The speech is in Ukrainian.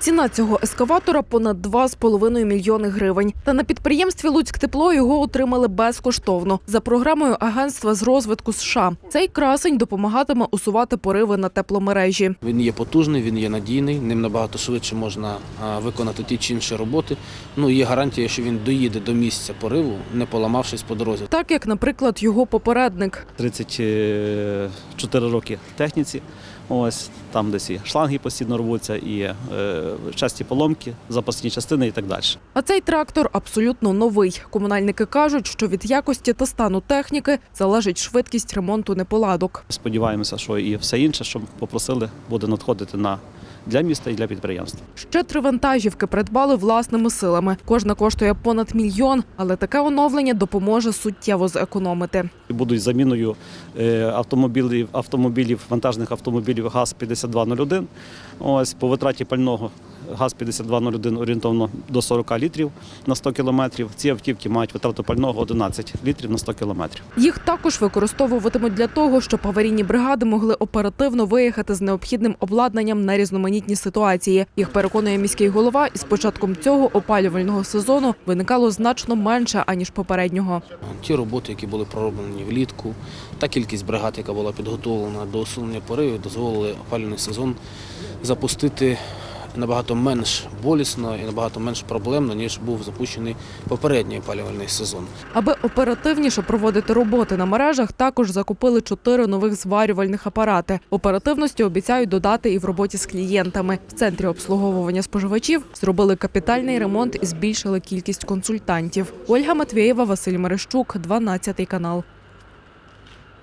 Ціна цього ескаватора понад 2,5 мільйони гривень. Та на підприємстві Луцьк Тепло його отримали безкоштовно за програмою Агентства з розвитку США. Цей красень допомагатиме усувати пориви на тепломережі. Він є потужний, він є надійний, ним набагато швидше можна виконати ті чи інші роботи. Ну є гарантія, що він доїде до місця пориву, не поламавшись по дорозі. Так як, наприклад, його попередник. 34 роки техніці. Ось там десь і шланги постійно рвуться, і е, часті поломки, запасні частини і так далі. А цей трактор абсолютно новий. Комунальники кажуть, що від якості та стану техніки залежить швидкість ремонту неполадок. Сподіваємося, що і все інше, що попросили, буде надходити на для міста і для підприємства. Ще три вантажівки придбали власними силами. Кожна коштує понад мільйон, але таке оновлення допоможе суттєво зекономити. Будуть заміною е, автомобілів, автомобілів, вантажних автомобілів ГАЗ-5201. Ось по витраті пального ГАЗ-5201 орієнтовно до 40 літрів на 100 кілометрів. Ці автівки мають витрату пального 11 літрів на 100 кілометрів. Їх також використовуватимуть для того, щоб аварійні бригади могли оперативно виїхати з необхідним обладнанням на різноманітні ситуації. Їх переконує міський голова, і з початком цього опалювального сезону виникало значно менше аніж попереднього. Ті роботи, які були пророблені влітку, та кількість бригад, яка була підготовлена до усунення поривів, дозволили опалювальний сезон запустити набагато менш болісно і набагато менш проблемно, ніж був запущений попередній опалювальний сезон. Аби оперативніше проводити роботи на мережах, також закупили чотири нових зварювальних апарати. Оперативності обіцяють додати і в роботі з клієнтами. В центрі обслуговування споживачів зробили капітальний ремонт і збільшили кількість консультантів. Ольга Матвєєва, Василь Мерещук, 12 канал.